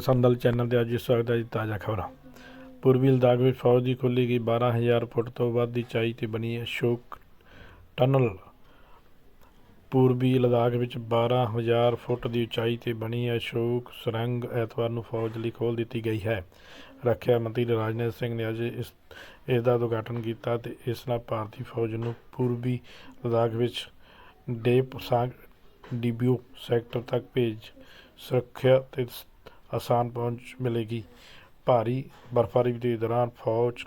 ਸੰਦਲ channel ਤੇ ਅੱਜ ਸਵਾਗਤ ਹੈ ਜੀ ਤਾਜ਼ਾ ਖਬਰਾਂ। ਪੂਰਬੀ ਲਦਾਖ ਵਿੱਚ ਫੌਜ ਦੀ ਖੋਲ੍ਹੀ ਗਈ 12000 ਫੁੱਟ ਤੋਂ ਵੱਧ ਦੀ ਚਾਈ ਤੇ ਬਣੀ ਅਸ਼ੋਕ ਟਨਲ। ਪੂਰਬੀ ਲਦਾਖ ਵਿੱਚ 12000 ਫੁੱਟ ਦੀ ਉਚਾਈ ਤੇ ਬਣੀ ਅਸ਼ੋਕ ਸੁਰੰਗ ਐਤਵਾਰ ਨੂੰ ਫੌਜ ਲਈ ਖੋਲ੍ਹ ਦਿੱਤੀ ਗਈ ਹੈ। ਰੱਖਿਆ ਮੰਤਰੀ ਰਾਜਨਾਥ ਸਿੰਘ ਨੇ ਅੱਜ ਇਸ ਇਸ ਦਾ ਉਦਘਾਟਨ ਕੀਤਾ ਤੇ ਇਸ ਨਾਲ ਭਾਰਤੀ ਫੌਜ ਨੂੰ ਪੂਰਬੀ ਲਦਾਖ ਵਿੱਚ ਡੇਪ ਪਸਾਂਗ ਡਿਬਿਊ ਸੈਕਟਰ ਤੱਕ ਭੇਜ ਸੁਰੱਖਿਆ ਤੇ ਆਸਾਨ ਪਹੁੰਚ ਮਿਲੇਗੀ। ਭਾਰੀ ਬਰਫਬਾਰੀ ਦੇ ਦੌਰਾਨ ਫੌਜ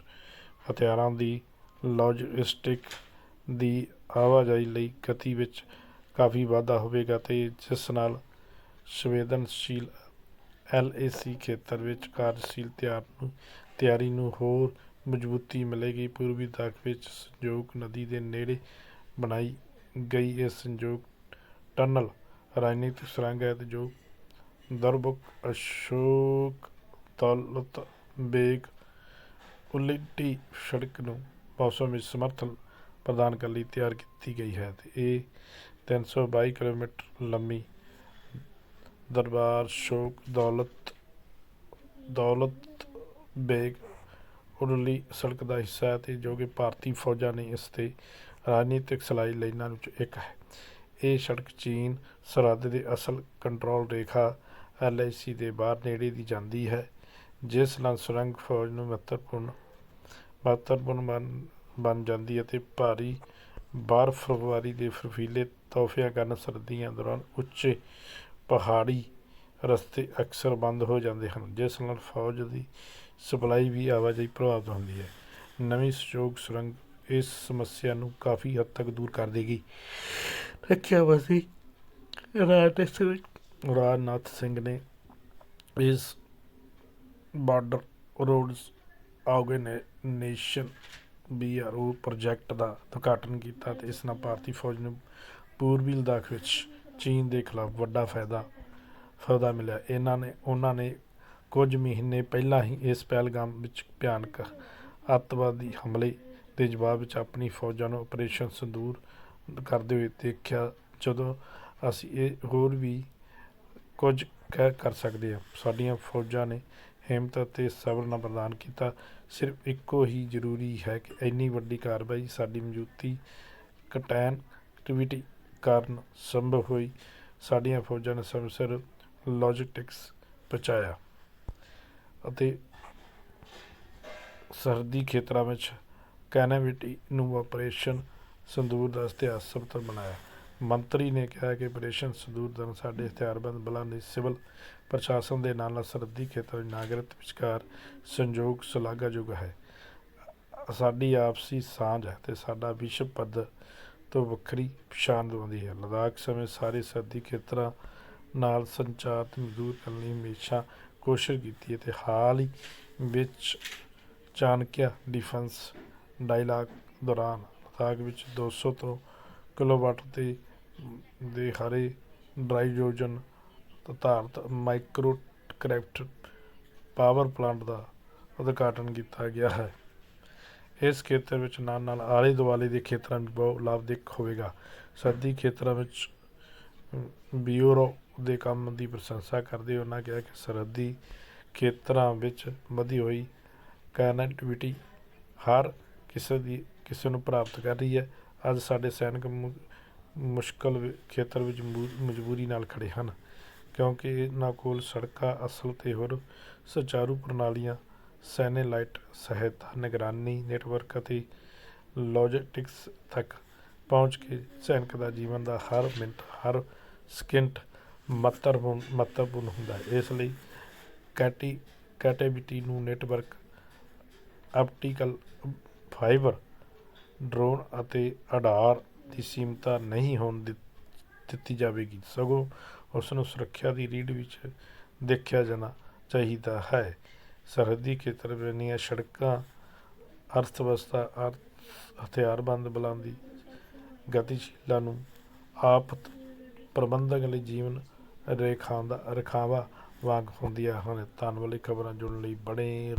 ਹਥਿਆਰਾਂ ਦੀ ਲੌਜਿਸਟਿਕ ਦੀ ਆਵਾਜਾਈ ਲਈ ਗਤੀ ਵਿੱਚ ਕਾਫੀ ਵਾਧਾ ਹੋਵੇਗਾ ਤੇ ਜਿਸ ਨਾਲ ਸੰਵੇਦਨਸ਼ੀਲ ਐਲਏਸੀ ਖੇਤਰ ਵਿੱਚ ਕਾਰਜਸ਼ੀਲ ਤਿਆਰ ਨੂੰ, ਤਿਆਰੀ ਨੂੰ ਹੋਰ ਮਜ਼ਬੂਤੀ ਮਿਲੇਗੀ। ਪੂਰਬੀ ਤੱਕ ਵਿੱਚ ਸੰਯੋਗ ਨਦੀ ਦੇ ਨੇੜੇ ਬਣਾਈ ਗਈ ਇਹ ਸੰਯੋਗ ਟਨਲ ਰਾਜਨੀਤਿਕ ਸੁਰੰਗ ਹੈ ਤੇ ਜੋ ਦਰਬੁਕ, ਅਸ਼ੋਕ ਦੌਲਤ ਬੇਗ ਉਲਿਟੀ ਸੜਕ ਨੂੰ ਮੌਸਮ ਵਿੱਚ ਸਮਰਥਨ ਪ੍ਰਦਾਨ ਕਰਨ ਲਈ ਤਿਆਰ ਕੀਤੀ ਗਈ ਹੈ ਤੇ ਇਹ 322 ਕਿਲੋਮੀਟਰ ਲੰਮੀ ਦਰਬਾਰ ਸ਼ੋਕ ਦੌਲਤ ਦੌਲਤ ਬੇਗ ਉਰਲੀ ਸੜਕ ਦਾ ਹਿੱਸਾ ਹੈ ਤੇ ਜੋ ਕਿ ਭਾਰਤੀ ਫੌਜਾਂ ਨੇ ਇਸ ਤੇ ਰਾਜਨੀਤਿਕ ਸਲਾਈ ਲਾਈਨਾਂ ਵਿੱਚ ਇੱਕ ਹੈ। ਇਹ ਸੜਕ ਚੀਨ ਸਰਹੱਦ ਦੇ ਅਸਲ ਕੰਟਰੋਲ ਰੇਖਾ ਐਲਆਈਸੀ ਦੇ ਬਾਹਰ ਨੇੜੇ ਦੀ ਜਾਂਦੀ ਹੈ, ਜਿਸ ਨਾਲ ਸੁਰੰਗ ਫੌਜ ਨੂੰ ਮਹੱਤਵਪੂਰਨ ਮਹੱਤਵਪੂਰਨ ਬਣ ਬਣ ਜਾਂਦੀ ਹੈ ਤੇ ਭਾਰੀ ਫਰਵਰੀ ਦੇ ਫਰਫੀਲੇ ਤੋਹਫਿਆਂ ਕਾਰਨ ਸਰਦੀਆਂ ਦੌਰਾਨ ਉੱਚੇ ਪਹਾੜੀ ਰਸਤੇ ਅਕਸਰ ਬੰਦ ਹੋ ਜਾਂਦੇ ਹਨ, ਜਿਸ ਨਾਲ ਫੌਜ ਦੀ ਸਪਲਾਈ ਵੀ ਆਵਾਜਾਈ ਪ੍ਰਭਾਵਿਤ ਹੁੰਦੀ ਹੈ। ਨਵੀਂ ਸਹਿਯੋਗ ਸੁਰੰਗ ਇਸ ਸਮੱਸਿਆ ਨੂੰ ਕਾਫੀ ਹੱਦ ਤੱਕ ਦੂਰ ਕਰ ਦੇਗੀ। ਰੱਖਿਆ ਵਸੀ ਰਾਜਨਾਥ ਸਿੰਘ ਰਾਜਨਾਥ ਸਿੰਘ ਨੇ ਇਸ border roads organisation BRO project ਦਾ ਉਦਘਾਟਨ ਕੀਤਾ ਤੇ ਇਸ ਨਾਲ ਭਾਰਤੀ ਫੌਜ ਨੂੰ ਪੂਰਬੀ ਲਦਾਖ ਵਿੱਚ ਚੀਨ ਦੇ ਖਿਲਾਫ ਵੱਡਾ ਫਾਇਦਾ ਫਾਇਦਾ ਮਿਲਿਆ। ਇਹਨਾਂ ਨੇ, ਉਹਨਾਂ ਨੇ ਕੁਝ ਮਹੀਨੇ ਪਹਿਲਾਂ ਹੀ ਇਸ ਪਹਿਲਗਾਮ ਵਿੱਚ ਭਿਆਨਕ ਅੱਤਵਾਦੀ ਹਮਲੇ ਦੇ ਜਵਾਬ ਵਿੱਚ ਆਪਣੀ ਫੌਜਾਂ ਨੂੰ ਆਪਰੇਸ਼ਨ ਸੰਦੂਰ ਕਰਦੇ ਹੋਏ ਦੇਖਿਆ। ਜਦੋਂ ਅਸੀਂ ਇਹ ਹੋਰ ਵੀ ਕੁਝ ਕਹਿ ਕਰ ਸਕਦੇ ਹਾਂ। ਸਾਡੀਆਂ ਫੌਜਾਂ ਨੇ ਹਿੰਮਤ ਅਤੇ ਸਬਰ ਨਾਲ ਪ੍ਰਦਾਨ ਕੀਤਾ। ਸਿਰਫ ਇੱਕੋ ਹੀ ਜ਼ਰੂਰੀ ਹੈ ਕਿ ਇੰਨੀ ਵੱਡੀ ਕਾਰਵਾਈ ਸਾਡੀ ਮੌਜੂਦੀ ਕਟੈਨ ਐਕਟੀਵਿਟੀ ਕਾਰਨ ਸੰਭਵ ਹੋਈ। ਸਾਡੀਆਂ ਫੌਜਾਂ ਨੇ ਸਮੇਂ ਸਿਰ ਲੌਜਿਸਟਿਕਸ ਪਹੁੰਚਾਇਆ ਅਤੇ ਸਰਦੀ ਖੇਤਰਾਂ ਵਿੱਚ ਕੈਨੇਵਿਟੀ ਨੂੰ ਆਪਰੇਸ਼ਨ ਸੰਦੂਰ ਦਾ ਇਤਿਹਾਸ ਸਭ ਤੋਂ ਬਣਾਇਆ। ਮੰਤਰੀ ਨੇ ਕਿਹਾ ਕਿ ਆਪਰੇਸ਼ਨ ਸੰਦੂਰ ਦੌਰਾਨ ਸਾਡੇ ਹਥਿਆਰਬੰਦ ਬਲਾਂ ਦੇ ਸਿਵਲ ਪ੍ਰਸ਼ਾਸਨ ਦੇ ਨਾਲ ਨਾਲ ਸਰਹੱਦੀ ਖੇਤਰ ਵਿੱਚ ਨਾਗਰਿਕ ਵਿਚਕਾਰ ਸੰਯੋਗ ਸ਼ਲਾਘਾਯੋਗ ਹੈ। ਸਾਡੀ ਆਪਸੀ ਸਾਂਝ ਹੈ ਤੇ ਸਾਡਾ ਵਿਸ਼ਵ ਪੱਧਰ ਤੋਂ ਵੱਖਰੀ ਪਛਾਣ ਦਿਵਾਉਂਦੀ ਹੈ। ਲਦਾਖ ਸਮੇਂ ਸਾਰੇ ਸਰਹੱਦੀ ਖੇਤਰਾਂ ਨਾਲ ਸੰਚਾਰ ਤੇ ਮਜ਼ਦੂਰ ਕਰਨ ਲਈ ਹਮੇਸ਼ਾ ਕੋਸ਼ਿਸ਼ ਕੀਤੀ ਹੈ ਤੇ ਹਾਲ ਹੀ ਵਿੱਚ ਚਾਣਕਿਆ ਡਿਫੈਂਸ ਡਾਇਲਾਗ ਦੌਰਾਨ ਲਦਾਖ ਵਿੱਚ 200 ਤੋਂ ਕਿਲੋਵਾਟ ਤੇ ਦੇ ਹਰੇ ਡਰਾਈਜੋਜਨ ਤਤਾਰਤ ਮਾਈਕਰੋ ਕ੍ਰਾਫਟ ਪਾਵਰ ਪਲਾਂਟ ਦਾ ਉਦਘਾਟਨ ਕੀਤਾ ਗਿਆ ਹੈ। ਇਸ ਖੇਤਰ ਵਿੱਚ ਨਾਲ ਨਾਲ ਆਲੇ ਦੁਆਲੇ ਦੇ ਖੇਤਰਾਂ ਵਿੱਚ ਬਹੁਤ ਲਾਭਦਾਇਕ ਹੋਵੇਗਾ। ਸਰਦੀ ਖੇਤਰਾਂ ਵਿੱਚ ਬਿਊਰੋ ਦੇ ਕੰਮ ਦੀ ਪ੍ਰਸ਼ੰਸਾ ਕਰਦੇ ਹੋਏ ਉਹਨਾਂ ਕਿਹਾ ਕਿ ਸਰਹੱਦੀ ਖੇਤਰਾਂ ਵਿੱਚ ਵਧੀ ਹੋਈ ਕਨੈਕਟੀਵਿਟੀ ਹਰ ਕਿਸੇ ਦੀ, ਕਿਸੇ ਨੂੰ ਪ੍ਰਾਪਤ ਕਰ ਰਹੀ ਹੈ। ਅੱਜ ਸਾਡੇ ਸੈਨਿਕ ਮੁਸ਼ਕਲ ਵਿ- ਖੇਤਰ ਵਿੱਚ ਮੂ- ਮਜਬੂਰੀ ਨਾਲ ਖੜ੍ਹੇ ਹਨ, ਕਿਉਂਕਿ ਇਹਨਾਂ ਕੋਲ ਸੜਕਾਂ ਅਸਲ ਅਤੇ ਹੋਰ ਸੁਚਾਰੂ ਪ੍ਰਣਾਲੀਆਂ ਸੈਨੇਲਾਈਟ ਸਹਾਇਤਾ ਨਿਗਰਾਨੀ ਨੈਟਵਰਕ ਅਤੇ ਲੌਜਿਸਟਿਕਸ ਤੱਕ ਪਹੁੰਚ ਕੇ ਸੈਨਿਕ ਦਾ ਜੀਵਨ ਦਾ ਹਰ ਮਿੰਟ, ਹਰ ਸਕਿੰਟ ਮਹੱਤਵਪੂਰਨ ਮਹੱਤਵਪੂਰਨ ਹੁੰਦਾ ਹੈ। ਇਸ ਲਈ ਕੈਟੀ, ਕੈਟੇਬਿਟੀ ਨੂੰ ਨੈਟਵਰਕ, ਆਪਟੀਕਲ ਫਾਈਬਰ, ਡਰੋਨ ਅਤੇ ਆਧਾਰ ਦੀ ਸੀਮਤਾ ਨਹੀਂ ਹੋਣ ਦਿੱਤੀ ਜਾਵੇਗੀ। ਸਗੋਂ ਉਸ ਨੂੰ ਸੁਰੱਖਿਆ ਦੀ ਰੀੜ ਵਿੱਚ ਦੇਖਿਆ ਜਾਣਾ ਚਾਹੀਦਾ ਹੈ। ਸਰਹੱਦੀ ਖੇਤਰ ਬਣੀਆਂ ਸੜਕਾਂ ਅਰਥ ਵਿਵਸਥਾ ਅਰਥ ਹਥਿਆਰਬੰਦ ਬਲਾਂ ਦੀ ਗਤੀਸ਼ੀਲਤਾ ਨੂੰ ਆਪ ਪ੍ਰਬੰਧਕ ਲਈ ਜੀਵਨ ਰੇਖਾ ਦਾ ਰੇਖਾਵਾਂ ਵਾਂਗ ਹੁੰਦੀਆਂ ਹਨ। ਧੰਨ ਵਾਲੀ ਖਬਰਾਂ ਜੁੜਨ ਲਈ ਬਣੇ